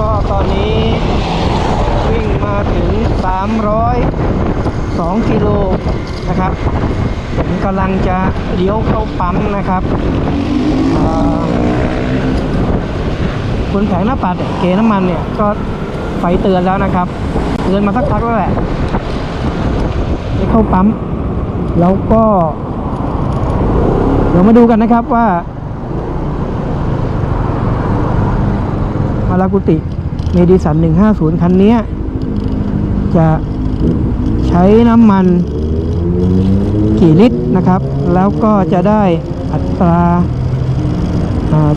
ก็ตอนนี้วิ่งมาถึง 302 กิโลนะครับผมกำลังจะเลี้ยวเข้าปั๊มนะครับอ่าบนแผงหน้าปัดเนี่ยเกน้ำมันเนี่ยก็ไฟเตือนแล้วนะครับ เตือนมาสักพักแล้วแหละจะเข้าปั๊ม แล้วก็ เดี๋ยวมาดูกันนะครับว่า มารากุติเมดิสัน 150 คันนี้จะใช้น้ำมันกี่ลิตรนะครับ แล้วก็จะได้อัตรา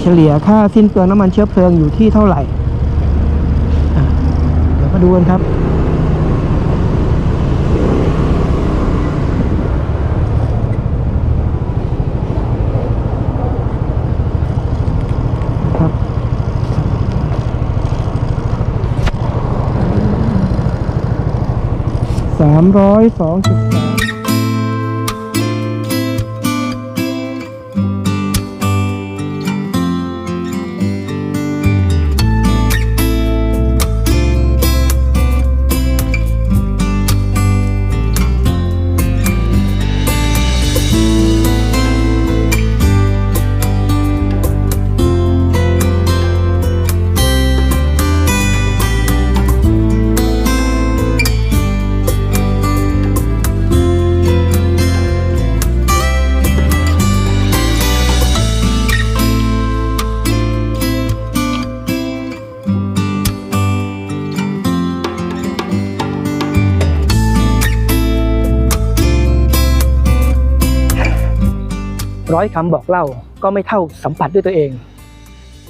เฉลี่ยค่าสิ้นเปลืองน้ำมันเชื้อเพลิงอยู่ที่เท่าไหร่ เดี๋ยวมาดูกันครับามร้อยสองจุดสาม ร้อยคำบอกเล่าก็ไม่เท่าสัมผัสด้วยตัวเอง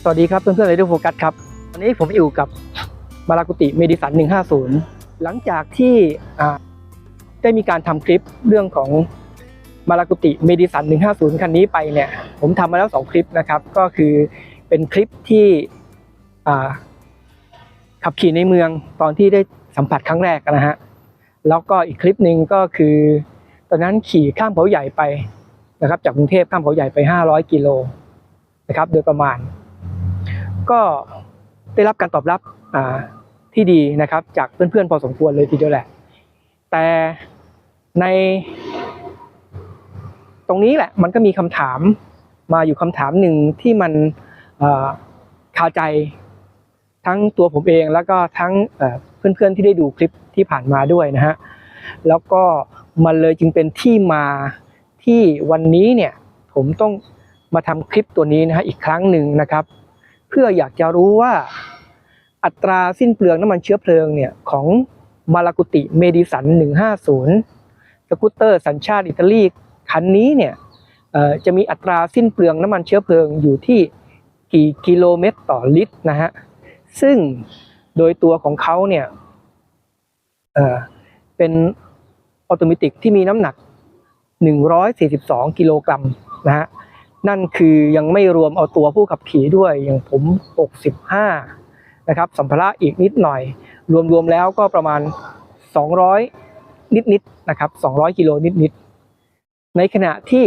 สวัสดีครับเพื่อนๆเลยด้วยโฟกัสครับวันนี้ผมอยู่กับมารากุติเมดิสัน 150 หลังจากที่ได้มีการทำคลิปเรื่องของมารากุติเมดิสัน 150 คันนี้ไปเนี่ย ผมทำมาแล้ว 2 คลิปนะครับ ก็คือเป็นคลิปที่ขับขี่ในเมืองตอนที่ได้สัมผัสครั้งแรกนะฮะ แล้วก็อีกคลิปหนึ่งก็คือ ตอนนั้นขี่ข้ามเขาใหญ่ไป นะครับ จากกรุงเทพข้ามเขาใหญ่ไป 500 กิโลนะครับ โดยประมาณ ก็ได้รับการตอบรับที่ดีนะครับ จากเพื่อนๆพอสมควรเลยทีเดียวแหละ แต่ใน ตรงนี้แหละ มันก็มีคำถามมาอยู่คำถามหนึ่งที่มันเอ่อคาใจทั้งตัวผมเองแล้วก็ทั้งเพื่อนๆที่ได้ดูคลิปที่ผ่านมาด้วยนะฮะแล้วก็มันเลยจึงเป็นที่มา ที่วันนี้เนี่ยผมต้องมาทำคลิปตัวนี้นะฮะอีกครั้งหนึ่งนะครับ เพื่ออยากจะรู้ว่าอัตราสิ้นเปลืองน้ำมันเชื้อเพลิงเนี่ยของมาลากุติเมดิสัน 150 สกูตเตอร์สัญชาติอิตาลีคันนี้เนี่ยจะมีอัตราสิ้นเปลืองน้ำมันเชื้อเพลิงอยู่ที่กี่กิโลเมตรต่อลิตรนะฮะซึ่งโดยตัวของเขาเนี่ยเเป็นออโตเมติกที่มีน้ำหนัก 142 กิโลกรัมนะฮะนั่นคือยังไม่รวมเอาตัวผู้ขับขี่ด้วยอย่างผม 65 นะครับสัมภาระอีกนิดหน่อย รวมๆแล้วก็ประมาณ 200 นิดๆนะครับ 200 กิโลนิดๆในขณะที่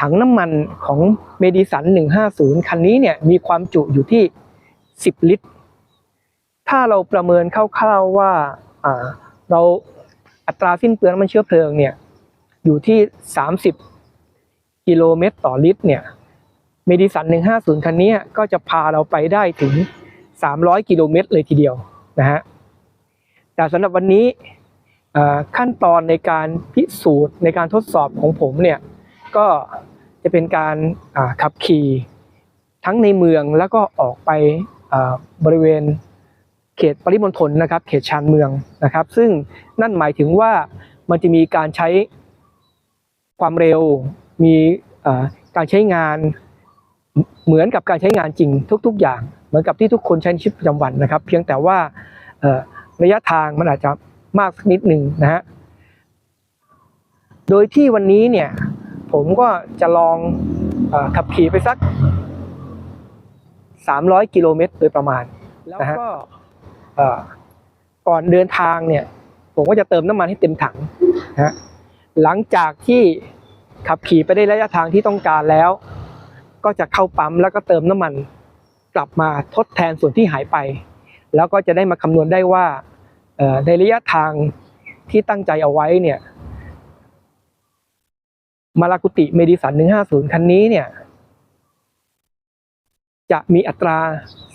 ถังน้ำมันของเมดิสัน 150 คันนี้เนี่ยมีความจุอยู่ที่ 10 ลิตร ถ้าเราประเมินคร่าวๆว่าอ่าเราอัตราสิ้นเปลืองน้ำมันเชื้อเพลิงเนี่ย อยู่ที่ 30 กิโลเมตรต่อลิตรเนี่ยเมดิสัน 150 คันนี้ก็จะพาเราไปได้ถึง 300 กิโลเมตรเลยทีเดียวนะฮะแต่สำหรับวันนี้ขั้นตอนในการพิสูจน์ในการทดสอบของผมเนี่ยก็จะเป็นการขับขี่ทั้งในเมืองแล้วก็ออกไปบริเวณเขตปริมณฑลนะครับ เขตชานเมืองนะครับ ซึ่งนั่นหมายถึงว่ามันจะมีการใช้ ความเร็ว มีเอ่อการใช้งานเหมือนกับการใช้งานจริงทุก ๆ อย่าง เหมือนกับที่ทุกคนใช้ในชีวิตประจำวันนะครับ เพียงแต่ว่าเอ่อระยะทางมันอาจจะมากสักนิดหนึ่งนะฮะโดยที่วันนี้เนี่ยผมก็จะลองเออขับขี่ไปสัก 300 กิโลเมตรโดยประมาณ แล้วก็เอ่อก่อนเดินทางเนี่ย ผมก็จะเติมน้ำมันให้เต็มถังนะฮะ หลังจากที่ขับขี่ไปได้ระยะทางที่ต้องการแล้ว ก็จะเข้าปั๊มแล้วก็เติมน้ำมันกลับมาทดแทนส่วนที่หายไป แล้วก็จะได้มาคำนวณได้ว่าในระยะทางที่ตั้งใจเอาไว้เนี่ยมาลากุติเมดิสัน 150 คันนี้เนี่ย จะมีอัตรา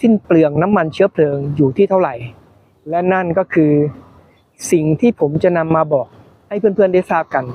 สิ้นเปลืองน้ำมันเชื้อเพลิงอยู่ที่เท่าไหร่ และนั่นก็คือสิ่งที่ผมจะนำมาบอก ให้เพื่อนๆได้ทราบกัน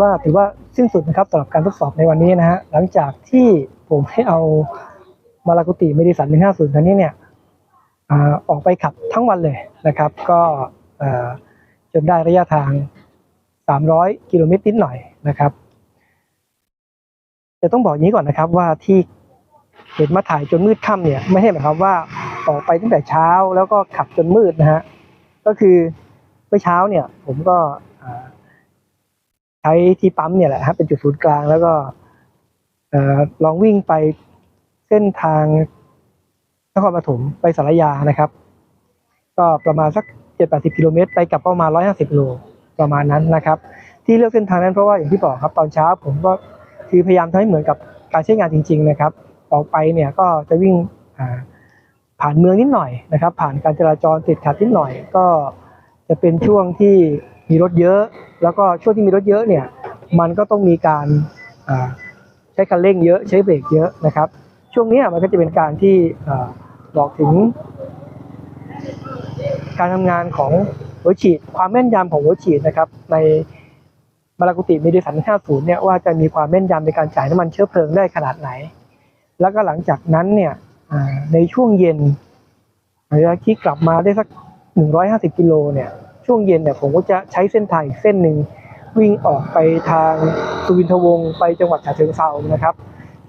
ว่าถือว่าสิ้นสุดนะครับสำหรับการทดสอบในวันนี้นะฮะหลังจากที่ผมให้เอามาลากุติเมดิสัน150คันนี้เนี่ยอออกไปขับทั้งวันเลยนะครับ ก็จนได้ระยะทาง 300 กิโลเมตรนิดหน่อยนะครับแต่ต้องบอกอย่างนี้ก่อนนะครับว่าที่เห็นมาถ่ายจนมืดค่ำเนี่ยไม่ใช่หมายความว่าออกไปตั้งแต่เช้าแล้วก็ขับจนมืดนะฮะก็คือเมื่อเช้าเนี่ย ผมก็ ใช้ที่ปั๊มเนี่ยแหละครับเป็นจุดศูนย์กลางแล้วก็ลองวิ่งไปเส้นทางนครปฐมไปสารยานะครับ ก็ประมาณสักเจ็ดแปดสิบกิโลเมตรไปกลับประมาณร้อยห้าสิบโลประมาณนั้นนะครับ ที่เลือกเส้นทางนั้นเพราะว่าอย่างที่บอกครับตอนเช้าผมก็คือพยายามทำให้เหมือนกับการใช้งานจริง ๆ นะครับ ออกไปเนี่ยก็จะวิ่งผ่านเมืองนิดหน่อยนะครับ ผ่านการจราจรติดขัดนิดหน่อย ก็จะเป็นช่วงที่มีรถเยอะ แล้วก็ช่วงที่มีรถเยอะเนี่ย มันก็ต้องมีการใช้คันเร่งเยอะใช้เบรกเยอะนะครับ ช่วงนี้มันก็จะเป็นการที่บอกถึง การทำงานของหัวฉีด ความแม่นยำของหัวฉีดนะครับ ในมารากุติมีดิสัน50เนี่ยว่าจะมีความแม่นยำในการจ่ายน้ำมันเชื้อเพลิงได้ขนาดไหน แล้วก็หลังจากนั้นเนี่ยในช่วงเย็นหลังจากที่กลับมาได้สัก 150กิโลเนี่ย ช่วงเย็นเนี่ยผมก็จะใช้เส้นทางอีกเส้นหนึ่งวิ่งออกไปทางสุวินทวงศ์ไปจังหวัดฉะเชิงเทรานะครับ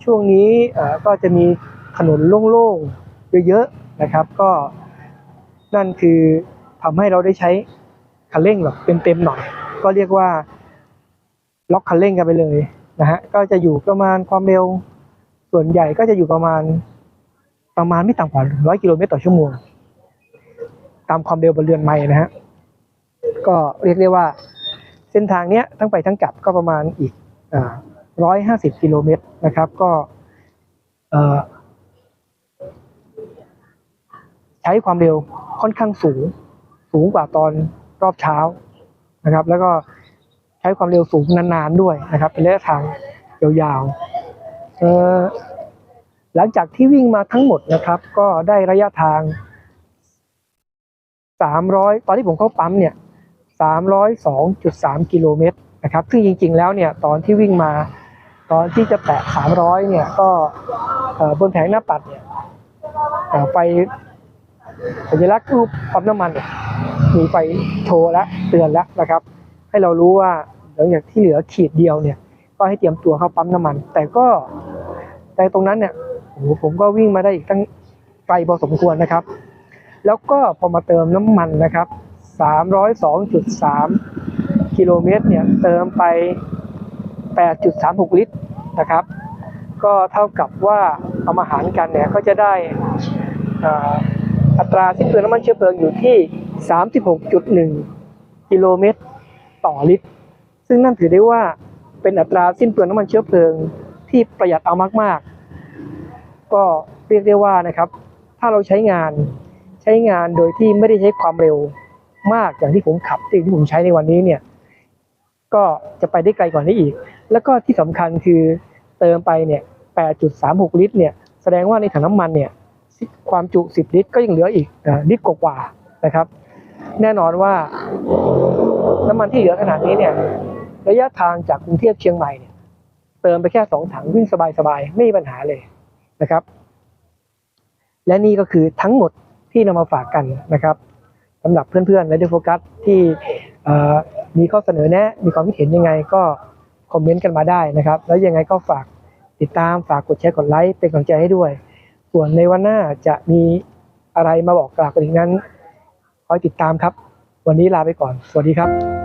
ช่วงนี้ก็จะมีถนนโล่งๆเยอะๆนะครับ ก็นั่นคือทำให้เราได้ใช้คันเร่งแบบเต็มๆหน่อย ก็เรียกว่าล็อกคันเร่งกันไปเลยนะฮะก็จะอยู่ประมาณความเร็วส่วนใหญ่ก็จะอยู่ประมาณประมาณไม่ต่ำกว่า 100 กิโลเมตรต่อชั่วโมง ตามความเร็วบนเรือนไม้นะฮะ ก็เรียกได้ว่าเส้นทางเนี้ยทั้งไปทั้งกลับก็ประมาณอีกร้อยห้าสิบกิโลเมตรนะครับ ก็ใช้ความเร็วค่อนข้างสูง สูงกว่าตอนรอบเช้านะครับ แล้วก็ใช้ความเร็วสูงนานๆด้วยนะครับ เป็นระยะทางยาวๆหลังจากที่วิ่งมาทั้งหมดนะครับ ก็ได้ระยะทาง 300 ตอนที่ผมเข้าปั๊มเนี่ย 302.3 กิโลเมตรนะครับ ซึ่งจริงๆ แล้วเนี่ยตอนที่วิ่งมาตอนที่จะแตะ 300 เนี่ยก็เอ่อบนแผงหน้าปัดเนี่ยไฟสัญลักษณ์รูปปั๊มน้ำมัน มีไฟโชว์แล้วเตือนแล้วนะครับ ให้เรารู้ว่าหลังจากที่เหลือขีดเดียวเนี่ย ก็ให้เตรียมตัวเข้าปั๊มน้ำมัน แต่ก็แต่ตรงนั้นเนี่ยโอ้โหผมก็วิ่งมาได้อีกตั้งไกลพอสมควรนะครับ แล้วก็พอมาเติมน้ำมันนะครับ 302.3 กิโลเมตรเนี่ยเติมไป 8.36 ลิตรนะครับ ก็เท่ากับว่าเอามาหารกันเนี่ยก็จะได้อัตราสิ้นเปลืองน้ำมันเชื้อเพลิงอยู่ที่ 36.1 กิโลเมตรต่อลิตร ซึ่งนั่นถือได้ว่าเป็นอัตราสิ้นเปลืองน้ำมันเชื้อเพลิงที่ประหยัดเอามาก ๆ ก็เรียกได้ว่านะครับ ถ้าเราใช้งานใช้งานโดยที่ไม่ได้ใช้ความเร็ว มากอย่างที่ผมขับที่ผมใช้ในวันนี้เนี่ย ก็จะไปได้ไกลกว่านี้อีก แล้วก็ที่สำคัญคือเติมไปเนี่ย 8.36 ลิตร เนี่ย แสดงว่าในถังน้ำมันเนี่ยความจุ 10 ลิตร ก็ยังเหลืออีกอ่าลิตรกว่าๆนะครับ แน่นอนว่าน้ำมันที่เหลือขนาดนี้เนี่ย ระยะทางจากกรุงเทพเชียงใหม่เนี่ยเติมไปแค่สองถังวิ่งสบายๆ ไม่มีปัญหาเลยนะครับ และนี่ก็คือทั้งหมดที่นำมาฝากกันนะครับ สำหรับเพื่อนๆและเดโฟกัสที่มีข้อเสนอแนะมีความคิดเห็นยังไงก็คอมเมนต์กันมาได้นะครับ แล้วยังไงก็ฝากติดตามฝากกดแชร์กดไลค์เป็นกำลังใจให้ด้วย ส่วนในวันหน้าจะมีอะไรมาบอกกล่าวกันอีกนั้นคอยติดตามครับ วันนี้ลาไปก่อน สวัสดีครับ